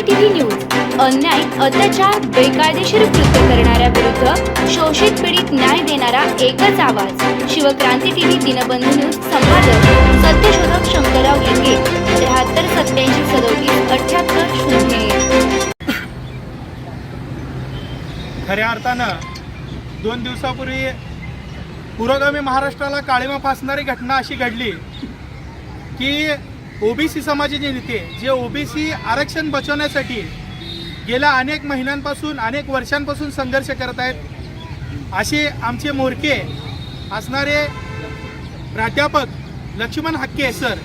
क्रांती news. अन्याय अत्याचार बेकायदेशीर कृत्य करणाऱ्या विरुद्ध शोषित पीडित न्याय देणारा एकच आवाज. शिवक्रांती टीव्ही दिनबंधू न्यूज संपादक सत्यशोधक शंकरराव लिंगे त्र्याहत्तर सत्याऐंशी सदोतीस अठ्याहत्तर शून्य खऱ्या अर्थानं दोन दिवसापूर्वी पुरोगामी महाराष्ट्राला काळीमा फासणारी घटना अशी घडली की ओबीसी समाजाचे नेते जे ओबीसी आरक्षण बचवण्यासाठी गेल्या अनेक महिन्यांपासून अनेक वर्षांपासून संघर्ष करत आहेत. असे आमचे मोरके असणारे प्राध्यापक लक्ष्मण हक्के सर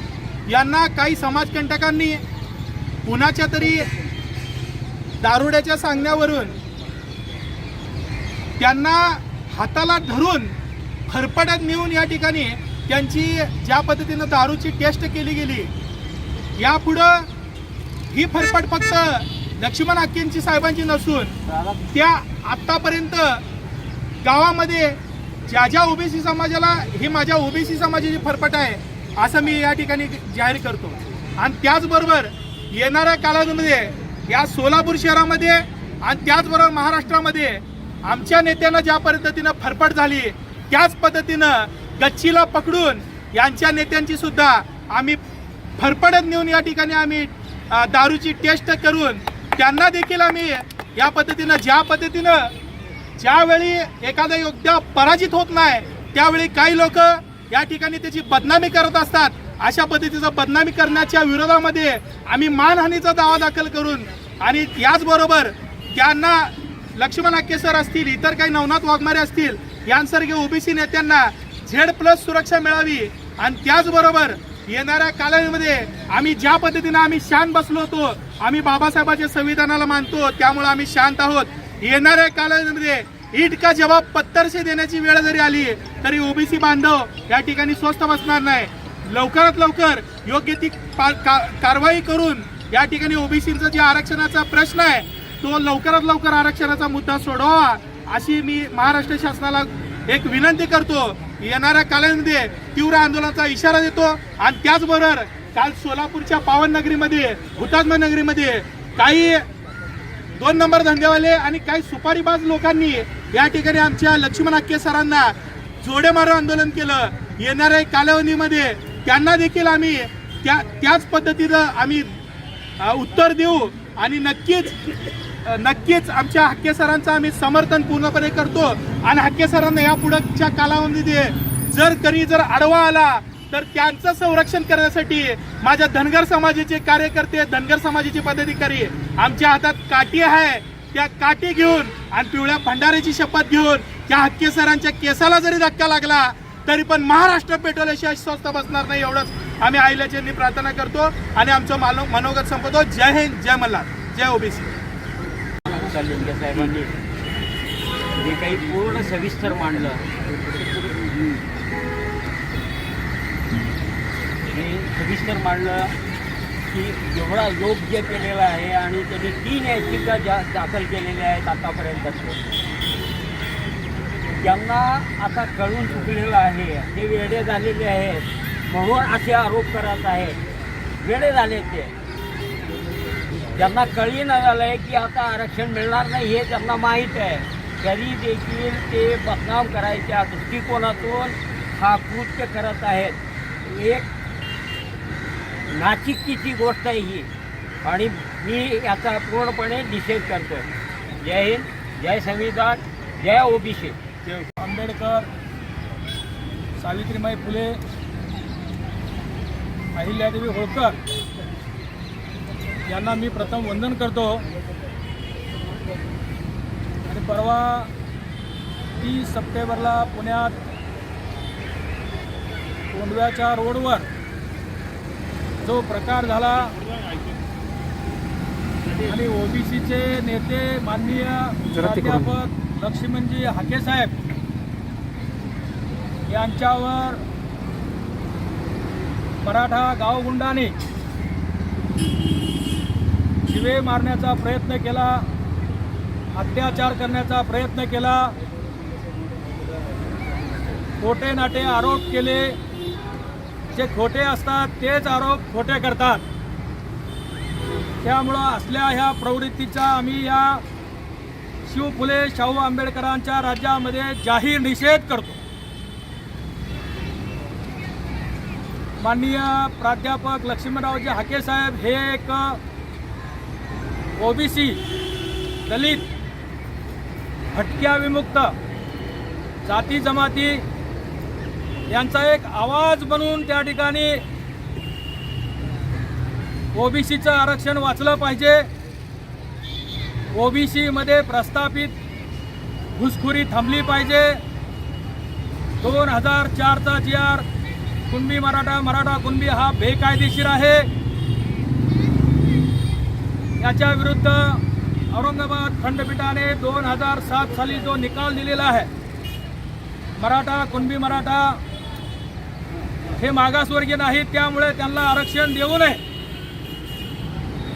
यांना काही समाजकंटकांनी कुणाच्या तरी दारुड्याच्या सांगण्यावरून त्यांना हाताला धरून फरफड्यात नेऊन या ठिकाणी त्यांची ज्या पद्धतीनं दारूची टेस्ट केली गेली यापुढं ही फरफट फक्त लक्ष्मण हाकेंची साहेबांची नसून त्या आत्तापर्यंत गावामध्ये ज्या ज्या ओबीसी समाजाला ही माझ्या ओबीसी समाजाची फरफट आहे असं मी या ठिकाणी जाहीर करतो. आणि त्याचबरोबर येणाऱ्या कालावधीमध्ये या सोलापूर शहरामध्ये आणि त्याचबरोबर महाराष्ट्रामध्ये आमच्या नेत्यांना ज्या पद्धतीनं फरफट झाली त्याच पद्धतीनं गच्चीला पकडून यांच्या नेत्यांची सुद्धा आम्ही फरफडत नेऊन या ठिकाणी आम्ही दारूची टेस्ट करून त्यांना देखील आम्ही या पद्धतीनं ज्या पद्धतीनं ज्यावेळी एखादा योद्धा पराजित होत नाही त्यावेळी काही लोक या ठिकाणी त्याची बदनामी करत असतात. अशा पद्धतीचं बदनामी करण्याच्या विरोधामध्ये आम्ही मानहानीचा दावा दाखल करून आणि याचबरोबर त्यांना लक्ष्मण हाके सर असतील इतर काही नवनाथ वाघमारे असतील यांसारखे ओबीसी नेत्यांना झेड प्लस सुरक्षा मिळावी आणि त्याचबरोबर येणाऱ्या कालावधीमध्ये आम्ही ज्या पद्धतीनं आम्ही शांत बसलो होतो आम्ही बाबासाहेबांच्या संविधानाला मानतो त्यामुळे आम्ही शांत आहोत. येणाऱ्या कालावधीमध्ये ईट का जबाब पत्तरशे देण्याची वेळ जरी आली तरी ओबीसी बांधव या ठिकाणी स्वस्त बसणार नाही. लवकरात लवकर योग्य ती पा- का- कारवाई करून या ठिकाणी ओबीसीचा जे आरक्षणाचा प्रश्न आहे तो लवकरात लवकर आरक्षणाचा मुद्दा सोडवा अशी मी महाराष्ट्र शासनाला एक विनंती करतो. येणाऱ्या कालावधीमध्ये तीव्र आंदोलनाचा इशारा देतो. आणि त्याचबरोबर काल सोलापूरच्या पावन नगरीमध्ये हुतात्मा नगरीमध्ये काही दोन नंबर धंदेवाले आणि काही सुपारीबाज लोकांनी या ठिकाणी आमच्या लक्ष्मण आक्के सरांना जोडे मारो आंदोलन केलं. येणाऱ्या कालावधीमध्ये त्यांना देखील आम्ही त्या त्याच पद्धतीनं आम्ही उत्तर देऊ. आणि नक्कीच नक्कीच आमच्या हक्के सरांचं आम्ही समर्थन पूर्णपणे करतो आणि हक्के सरांना या पुढच्या कालावधीमध्ये जर कधी जर आडवा आला तर त्यांचं संरक्षण करण्यासाठी माझ्या धनगर समाजाचे कार्यकर्ते धनगर समाजाचे पदाधिकारी आमच्या हातात काठी आहे. त्या काठी घेऊन आणि पिवळ्या भंडाऱ्याची शपथ घेऊन त्या हक्के सरांच्या केसाला जरी धक्का लागला तरी पण महाराष्ट्र पेट्रोलशिवाय स्वस्त बसणार नाही एवढंच आम्ही आईल्याची प्रार्थना करतो आणि आमचं मानव मनोगत संपवतो. जय हिंद जय मल्हार जय ओबीसी. काल लिंगे म्हणजे साहेबांनी जे काही पूर्ण सविस्तर मांडलं. हे सविस्तर मांडलं की एवढा योग्य केलेला आहे आणि त्यांनी तीन याचिका जा दाखल केलेल्या आहेत आतापर्यंत. त्यांना आता कळून चुकलेलं आहे ते वेडे झालेले आहेत. म्हणून असे आरोप करत आहेत. वेडे झाले ते. त्यांना कळी न आहे की आता आरक्षण मिळणार नाही हे त्यांना माहीत आहे. तरी देखील ते बदनाम करायच्या दृष्टिकोनातून हा कृत्य करत आहेत. एक नाचिकीची गोष्ट आहे ही. आणि मी याचा पूर्णपणे निषेध करतो जय हिंद जय संविधान जय ओबीसी. आंबेडकर सावित्रीमाई फुले अहिल्यादेवी होळकर. यांना मी प्रथम वंदन करतो. आणि परवा तीस सप्टेंबरला पुण्यात कोंडव्याच्या रोडवर जो प्रकार झाला आणि ओबीसीचे नेते माननीय प्राध्यापक लक्ष्मणजी हाके साहेब यांच्यावर मराठा गावगुंडाने शिवे मारण्याचा प्रयत्न केला. अत्याचार करण्याचा प्रयत्न केला. खोटे नाटे आरोप केले. जे खोटे असतात तेच आरोप खोटे करतात. त्यामुळं असल्या ह्या प्रवृत्तीचा आम्ही या शिव फुले शाहू आंबेडकरांच्या राज्यामध्ये जाहीर निषेध करतो. माननीय प्राध्यापक लक्ष्मीरावजी हाके साहेब हे एक ओबीसी दलित भटक्या विमुक्त जाती जमाती यांचा एक आवाज बनून त्या ठिकाणी ओबीसीचं आरक्षण वाचलं पाहिजे. ओबीसीमध्ये प्रस्थापित घुसखोरी थांबली पाहिजे. दोन हजार चारचा जी आर कुणबी मराठा मराठा कुणबी हा बेकायदेशीर आहे. याच्या विरुद्ध औरंगाबाद खंडपीठाने दोन हजार सात साली जो निकाल दिलेला आहे मराठा कुणबी मराठा हे मागासवर्गीय नाहीत त्यामुळे त्यांना आरक्षण देऊ नये.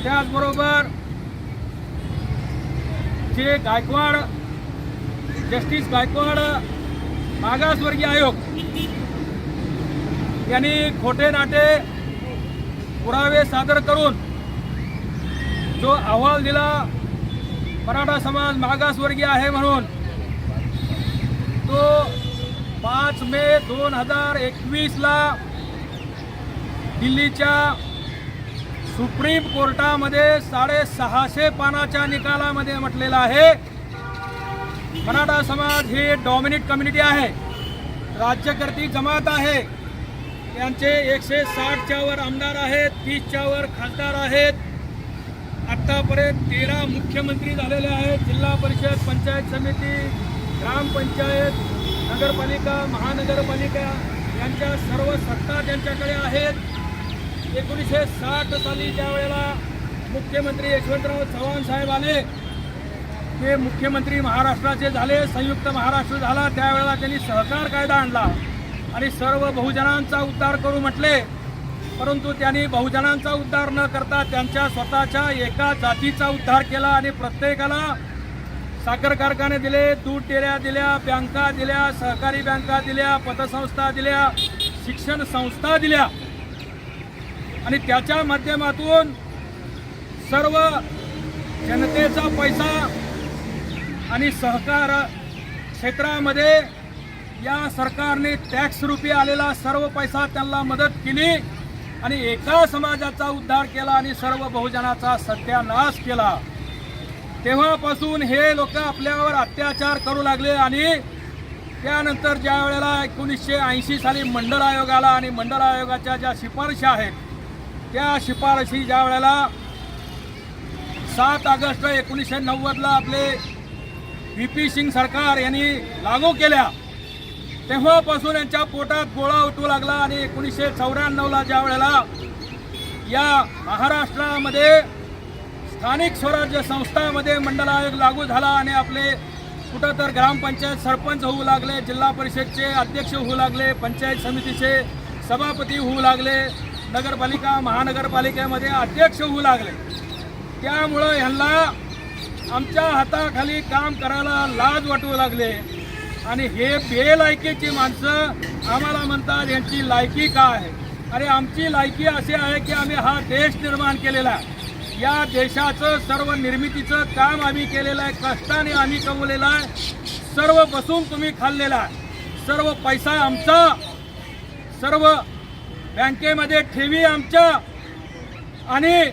त्याचबरोबर जे गायकवाड जस्टिस गायकवाड मागासवर्गीय आयोग यांनी खोटे नाटे पुरावे सादर करून जो अहवाल दिला मराठा समाज मागासवर्गीय आहे म्हणून तो पाच मे दोन हजार एकवीसला दिल्लीच्या सुप्रीम कोर्टामध्ये साडेसहाशे पानाच्या निकालामध्ये म्हटलेला आहे. मराठा समाज ही डॉमिनेट कम्युनिटी आहे. राज्यकर्ती जमात आहे. त्यांचे एकशे साठच्यावर आमदार आहेत तीसच्यावर खासदार आहेत. आत्तापर्यंत तेरा मुख्यमंत्री झालेले आहेत. जिल्हा परिषद पंचायत समिती ग्रामपंचायत नगरपालिका महानगरपालिका यांच्या सर्व सत्ता त्यांच्याकडे आहेत. एकोणीसशे साठ साली ज्या वेळेला मुख्यमंत्री यशवंतराव चव्हाण साहेब आले ते मुख्यमंत्री महाराष्ट्राचे झाले संयुक्त महाराष्ट्र झाला. त्यावेळेला त्यांनी सहकार कायदा आणला आणि सर्व बहुजनांचा उद्धार करू म्हटले. परंतु त्यांनी बहुजनांचा उद्धार न करता त्यांच्या स्वतःच्या एका जातीचा उद्धार केला आणि प्रत्येकाला साखर कारखाने दिले दूध डेऱ्या दिल्या बँका दिल्या सहकारी बँका दिल्या पतसंस्था दिल्या शिक्षण संस्था दिल्या. आणि त्याच्या माध्यमातून सर्व जनतेचा पैसा आणि सहकार क्षेत्रामध्ये या सरकारने टॅक्स रुपी आलेला सर्व पैसा त्यांना मदत केली. आणि एका समाजाचा उद्धार केला आणि सर्व बहुजनाचा सत्यानाश केला. तेव्हापासून हे लोक आपल्यावर अत्याचार करू लागले आणि त्यानंतर ज्या वेळेला एकोणीसशे ऐंशी साली मंडळ आयोग आला आणि मंडळ आयोगाच्या ज्या शिफारशी आहेत त्या शिफारशी ज्या वेळेला सात ऑगस्ट एकोणीसशे नव्वदला आपले व्ही पी सिंग सरकार यांनी लागू केल्या तेव्हापासून यांच्या पोटात गोळा उठू लागला आणि एकोणीसशे चौऱ्याण्णवला ज्या वेळेला या महाराष्ट्रामध्ये स्थानिक स्वराज्य संस्थामध्ये मंडल आयोग लागू झाला आणि आपले कुठं तर ग्रामपंचायत सरपंच होऊ लागले जिल्हा परिषदचे अध्यक्ष होऊ लागले पंचायत समितीचे सभापती होऊ लागले नगरपालिका महानगरपालिकेमध्ये अध्यक्ष होऊ लागले. त्यामुळं ह्यांना आमच्या हाताखाली काम करायला लाज वाटू लागले. आणि हे बेलायकीची माणसं आम्हाला म्हणतात यांची लायकी काय आहे? अरे आमची लायकी अशी आहे की आम्ही हा देश निर्माण केलेला आहे. या देशाचं सर्व निर्मितीचं काम आम्ही केलेलं आहे कष्टाने आम्ही कमवलेलं आहे. सर्व बसून तुम्ही खाल्लेला आहे. सर्व पैसा आमचा. सर्व बँकेमध्ये ठेवी आमच्या. आणि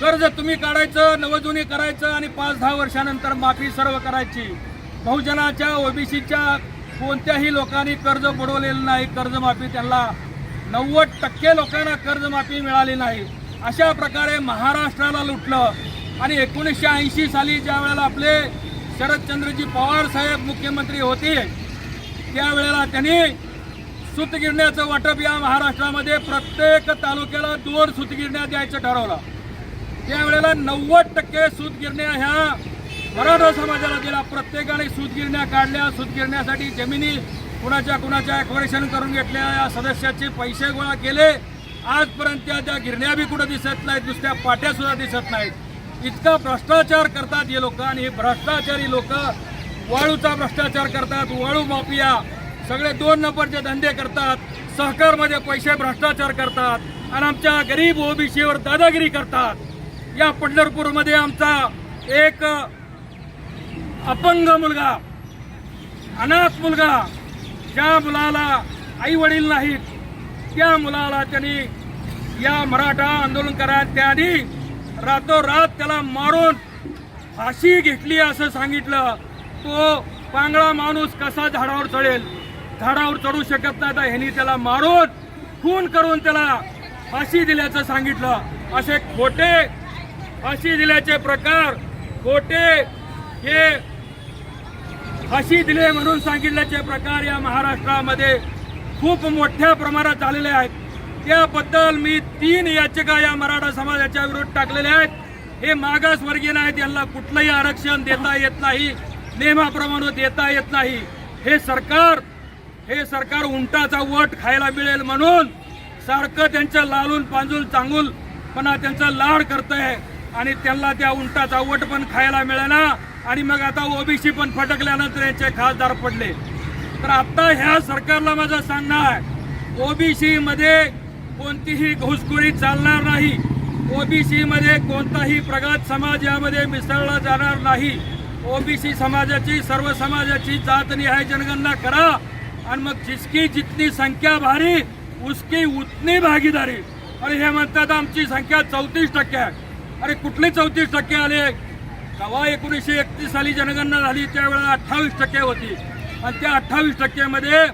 कर्ज तुम्ही काढायचं नवजुनी करायचं आणि पाच दहा वर्षानंतर माफी सर्व करायची. बहुजनाच्या ओबीसीच्या कोणत्याही लोकांनी कर्ज बुडवलेलं नाही कर्जमाफी त्यांना नव्वद टक्के लोकांना कर्जमाफी मिळाली नाही. अशा प्रकारे महाराष्ट्राला लुटलं. आणि एकोणीसशे ऐंशी साली ज्या वेळेला आपले शरदचंद्रजी पवार साहेब मुख्यमंत्री होते त्यावेळेला त्यांनी सूतगिरण्याचं वाटप या महाराष्ट्रामध्ये प्रत्येक तालुक्याला दोन सुतगिरण्या द्यायचं ठरवलं. त्यावेळेला नव्वद टक्के सूतगिरण्या ह्या मराठा समाजाला दिला प्रत्येकाने सूतगिरण्या काढल्या. सूतगिरण्यासाठी जमिनी कुणाच्या कुणाच्या ॲक्वरेशन करून घेतल्या. या सदस्याचे पैसे गोळा केले. आजपर्यंत त्या गिरण्या बी कुठं दिसत नाहीत दुसऱ्या पाट्या सुद्धा दिसत नाहीत. इतका भ्रष्टाचार करतात हे लोक आणि हे भ्रष्टाचारी लोक वाळूचा भ्रष्टाचार करतात वाळू माफिया. सगळे दोन नंबरचे धंदे करतात सहकारमध्ये पैसे भ्रष्टाचार करतात आणि आमच्या गरीब ओबीसीवर दादागिरी करतात. या पंढरपूरमध्ये आमचा एक अपंग मुलगा अनाथ मुलगा ज्या मुलाला आई वडील नाहीत त्या मुलाला त्यांनी या मराठा आंदोलन करा त्याआधी रातोरात त्याला मारून फाशी घेतली असं सांगितलं. तो पांगळा माणूस कसा झाडावर चढेल? झाडावर चढू शकत नाही तर ह्यांनी त्याला मारून खून करून त्याला फाशी दिल्याचं सांगितलं. असे खोटे फाशी दिल्याचे प्रकार खोटे हे फाशी दिले म्हणून सांगितल्याचे प्रकार या महाराष्ट्रामध्ये खूप मोठ्या प्रमाणात झालेले आहेत. त्याबद्दल मी तीन याचिका या मराठा समाजाच्या विरोधात टाकलेल्या आहेत. हे मागासवर्गीय आहेत यांना कुठलंही आरक्षण देता येत नाही नियमाप्रमाणे देता येत नाही. हे सरकार हे सरकार उंटाचा वट खायला मिळेल म्हणून सारखं त्यांचं लालून पांजूल चांगूल पणा त्यांचा लाड आहे आणि त्यांना त्या उंटाचा वट पण खायला मिळेना. आणि मग आता ओबीसी पण फटकल्यानंतर यांचे खासदार पडले. तर आता ह्या सरकारला माझं सांगणं आहे ओबीसी मध्ये कोणतीही घुसखोरी चालणार नाही. ओबीसी मध्ये कोणताही प्रगत समाज यामध्ये मिसळला जाणार नाही. ओबीसी समाजाची सर्व समाजाची जातनिहाय जनगणना करा आणि मग जिसकी जितनी संख्या भारी उसकी उतनी भागीदारी. अरे हे म्हणतात आमची संख्या चौतीस टक्के आहे. अरे कुठली चौतीस टक्के आले? तेव्हा एकोणीसशे एकतीस साली जनगणना झाली त्यावेळेला अठ्ठावीस टक्के होती. आणि त्या अठ्ठावीस टक्क्यामध्ये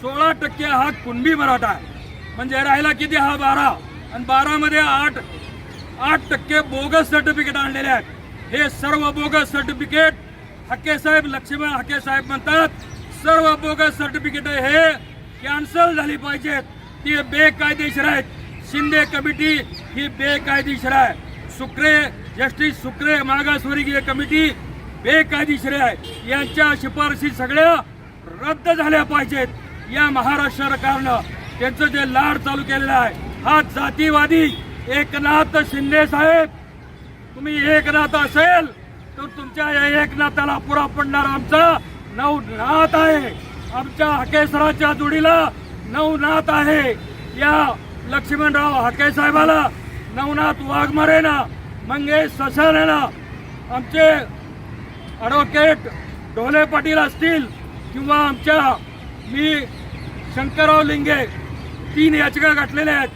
सोळा टक्के हा कुणबी मराठा म्हणजे राहिला किती? हा बारा. आणि बारामध्ये आठ आठ टक्के बोगस सर्टिफिकेट आणलेले आहेत. हे सर्व बोगस सर्टिफिकेट हक्के साहेब लक्ष्मण हक्के साहेब म्हणतात सर्व बोगस सर्टिफिकेट हे कॅन्सल झाली पाहिजेत. ती बेकायदेशीर आहेत. शिंदे कमिटी ही बेकायदेशीर आहे. सुक्रे जस्टिस सुक्रे मागासवर्गीय कमिटी बेकायदेशीर आहे. यांच्या शिफारशी सगळ्या रद्द झाल्या पाहिजेत. या महाराष्ट्र सरकारनं त्यांचं जे लाड चालू केलेलं आहे हा जातीवादी एकनाथ शिंदे साहेब. तुम्ही एकनाथ असेल तर तुमच्या या एकनाथाला पुरा पडणार आमचा नवनाथ आहे. आमच्या हकेसराच्या जोडीला नवनाथ आहे. या लक्ष्मणराव हके साहेबाला नवनाथ वाघमारेना मंगेश ससारेला आमचे ॲडव्होकेट ढोले पाटील असतील किंवा आमच्या मी शंकरराव लिंगे तीन याचिका गाठलेल्या आहेत.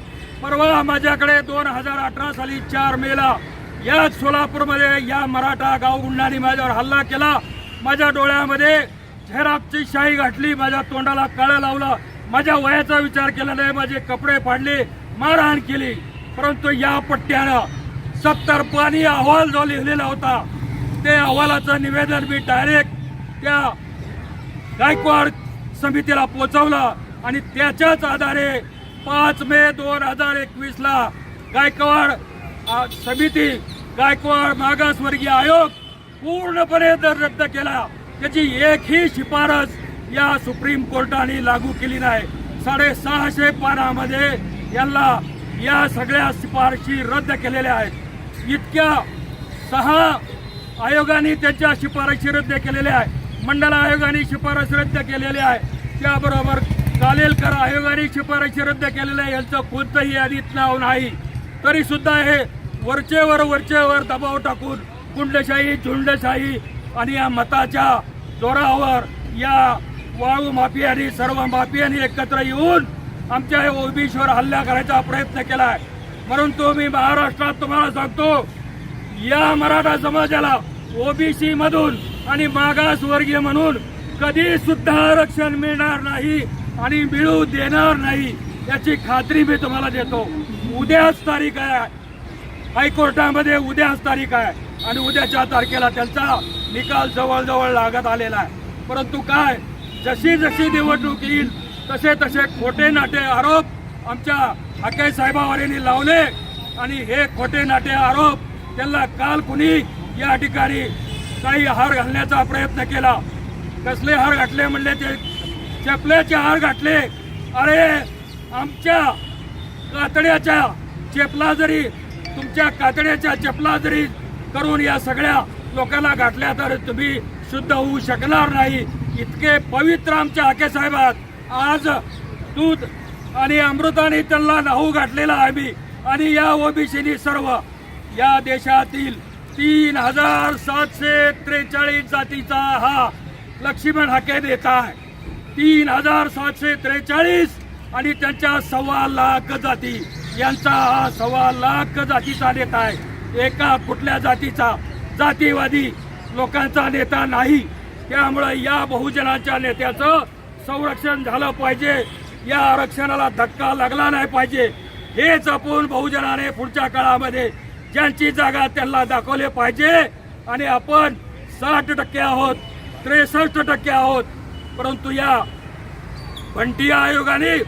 परवा माझ्याकडे दोन हजार अठरा साली चार मेला याच सोलापूरमध्ये या मराठा गावगुंडांनी माझ्यावर हल्ला केला. माझ्या डोळ्यामध्ये झेरापची शाही गाठली माझ्या तोंडाला काळं लावलं माझ्या वयाचा विचार केला नाही माझे कपडे फाडले मारहाण केली. परंतु या पट्ट्यानं सत्तर पाणी अहवाल जो लिहिलेला होता ते अहवालाचं निवेदन मी डायरेक्ट त्या गायकवाड समितीला पोचवलं आणि त्याच्याच आधारे पाच मे दोन हजार एकवीसला गायकवाड समिती गायकवाड मागासवर्गीय आयोग पूर्णपणे दर रद्द केला. त्याची एकही शिफारस या सुप्रीम कोर्टाने लागू केली नाही. साडेसहाशे पानामध्ये यांना या सगळ्या शिफारशी रद्द केलेल्या आहेत. इतक्या सहा आयोगाने त्यांच्या शिफारशी रद्द केलेल्या आहे मंडल आयोगाने शिफारस रद्द केलेली आहे. त्याबरोबर कालेलकर आयोगाने शिफारशी रद्द केलेल्या आहे. यांचं कोणतंही यादीत नाव नाही. तरीसुद्धा हे वरचेवर वरचेवर दबाव टाकून गुंडशाही झुंडशाही आणि या मताच्या जोरावर या वाळू माफियांनी सर्व माफियांनी एकत्र येऊन आमच्या या ओबीसीवर हल्ला करायचा प्रयत्न केला आहे तो मी महाराष्ट्रात तुम्हाला सांगतो या मराठा समाजाला ओबीसी मधून आणि मागासवर्गीय म्हणून कधी सुद्धा आरक्षण मिळणार नाही आणि मिळू देणार नाही याची खात्री मी तुम्हाला देतो. उद्याच तारीख आहे. हायकोर्टामध्ये उद्याच तारीख आहे आणि उद्याच्या तारखेला त्यांचा निकाल जवळजवळ लागत आलेला आहे. परंतु काय? जशी जशी निवडणूक येईल तसे तसे खोटे नाटे आरोप आमच्या हाके साहेबावाल्यांनी लावले आणि हे खोटे नाटे आरोप त्यांना काल कुणी या ठिकाणी काही हार घालण्याचा प्रयत्न केला. कसले हार घातले म्हणले ते? चपल्याचे हार घातले. अरे आमच्या कातड्याच्या चेपला जरी तुमच्या कातड्याच्या चपला जरी करून या सगळ्या लोकांना घातल्या तर तुम्ही शुद्ध होऊ शकणार नाही. इतके पवित्र आमच्या हाके साहेबात. आज दूध आणि अमृताने त्यांना नाहू घातलेला आहे मी आणि या ओबीसीनी सर्व या देशातील तीन हजार सातशे त्रेचाळीस जातीचा हा लक्ष्मण हाके देत आहे. तीन हजार सातशे त्रेचाळीस आणि त्यांच्या सव्वा लाख जाती यांचा हा सव्वा लाख जातीचा नेता आहे. एका कुठल्या जातीचा जातीवादी लोकांचा नेता नाही. त्यामुळे या बहुजनाच्या नेत्याचं संरक्षण झालं पाहिजे. या आरक्षणाला धक्का लागला नाही पाहिजे. हे जपून बहुजनाने पुढच्या काळामध्ये ज्यांची जागा त्यांना दाखवले पाहिजे. आणि आपण साठ टक्के आहोत त्रेसष्ट टक्के आहोत. परंतु या भंटी आयोगाने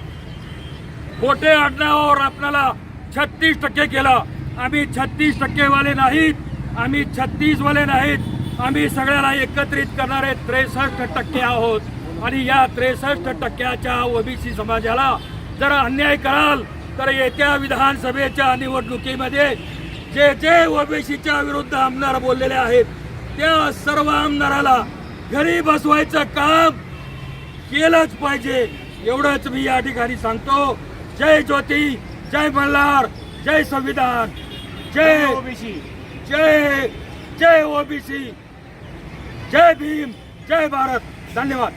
खोटे आडनावावर आपल्याला छत्तीस टक्के केलं. आम्ही छत्तीस टक्केवाले नाहीत. आम्ही छत्तीसवाले नाहीत. आम्ही सगळ्याला एकत्रित करणारे त्रेसष्ट टक्के आहोत. आणि या त्रेसष्ट टक्क्याच्या ओबीसी समाजाला जर अन्याय कराल तर येत्या विधानसभेच्या निवडणुकीमध्ये जे जे ओबीसीच्या विरुद्ध आमदार बोललेले आहेत त्या सर्व आमदाराला घरी बसवायचं काम केलंच पाहिजे एवढंच मी या ठिकाणी सांगतो. जय ज्योती जय मल्हार जय संविधान. जय ओबीसी. जय जय ओबीसी. जय भीम जय भारत. धन्यवाद.